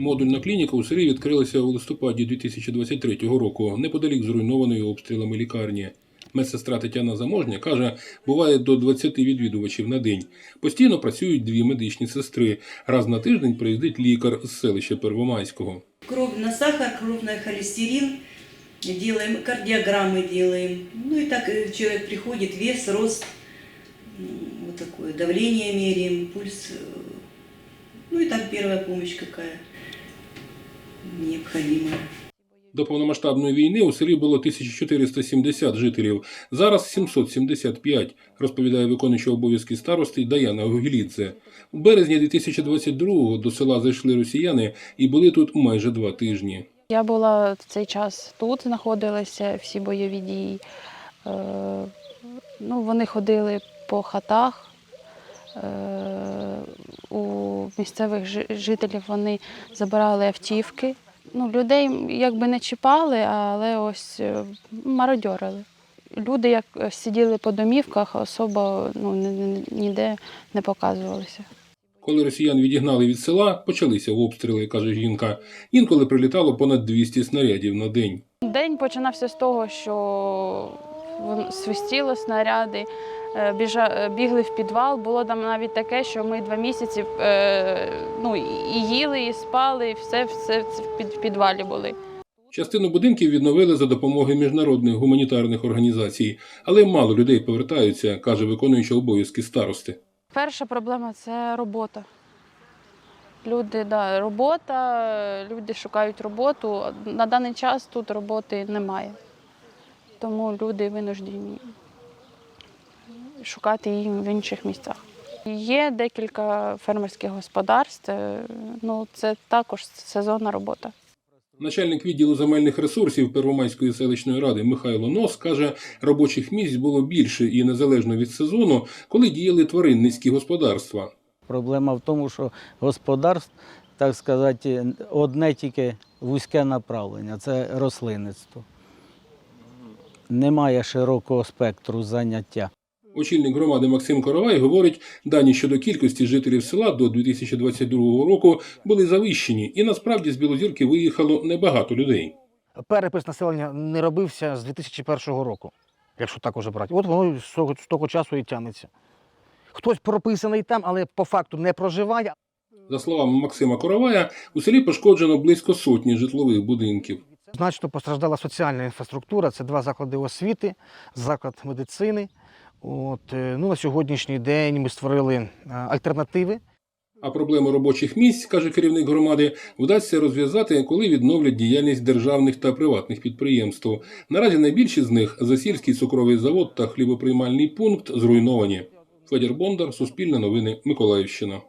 Модульна клініка у селі відкрилася у листопаді 2023 року, неподалік зруйнованої обстрілами лікарні. Медсестра Тетяна Заможня каже, буває до 20 відвідувачів на день. Постійно працюють дві медичні сестри. Раз на тиждень приїздить лікар з селища Первомайського. Кровь на сахар, кровь на холестерин, делаем, кардиограммы делаем. Ну и так э, человек приходит, вес, рост, м, вот такое, давление меряем, пульс. э, Ну и там первая помощь какая необходимая. До повномасштабної війни у селі було 1470 жителів, зараз 775, розповідає виконуючий обов'язки старости Даяна Гогілідзе. У березні 2022-го до села зайшли росіяни і були тут майже два тижні. Я була в цей час тут, знаходилися всі бойові дії. Е, ну, вони ходили по хатах. У місцевих жителів вони забирали автівки. Ну, людей якби не чіпали, але ось е, мародьорили. Люди як е, сиділи по домівках, особо ну, ні- ні- ніде не показувалися. Коли росіян відігнали від села, почалися обстріли, каже жінка. Інколи прилітало понад 200 снарядів на день. День починався з того, що свистіли снаряди, е, е, бігли в підвал. Було там навіть таке, що ми два місяці е, ну, і їли, і спали, і все, все в підвалі були. Частину будинків відновили за допомогою міжнародних гуманітарних організацій, але мало людей повертаються, каже виконуючий обов'язки старости. Перша проблема це робота. Люди, да, робота, люди шукають роботу. На даний час тут роботи немає. Тому люди винуждені шукати її в інших місцях. Є декілька фермерських господарств, е, ну це також сезонна робота. Начальник відділу земельних ресурсів Первомайської селищної ради Михайло Нос каже, робочих місць було більше і незалежно від сезону, коли діяли тваринницькі господарства. Проблема в тому, що господарств, так сказати, одне тільки вузьке направлення це рослинництво. Немає широкого спектру заняття. Очільник громади Максим Коровай говорить, дані щодо кількості жителів села до 2022 року були завищені, і насправді з Білозірки виїхало небагато людей. Перепис населення не робився з 2001 року, якщо так уже брати. От воно з того, часу і тягнеться. Хтось прописаний там, але по факту не проживає. За словами Максима Коровая, у селі пошкоджено близько сотні житлових будинків. Значно постраждала соціальна інфраструктура. Це два заклади освіти, заклад медицини. От, е, ну, на сьогоднішній день ми створили е, альтернативи. А проблему робочих місць, каже керівник громади, вдасться розв'язати, коли відновлять діяльність державних та приватних підприємств. Наразі найбільші з них Засільський цукровий завод та хлібоприймальний пункт зруйновані. Федір Бондар, Суспільне новини, Миколаївщина.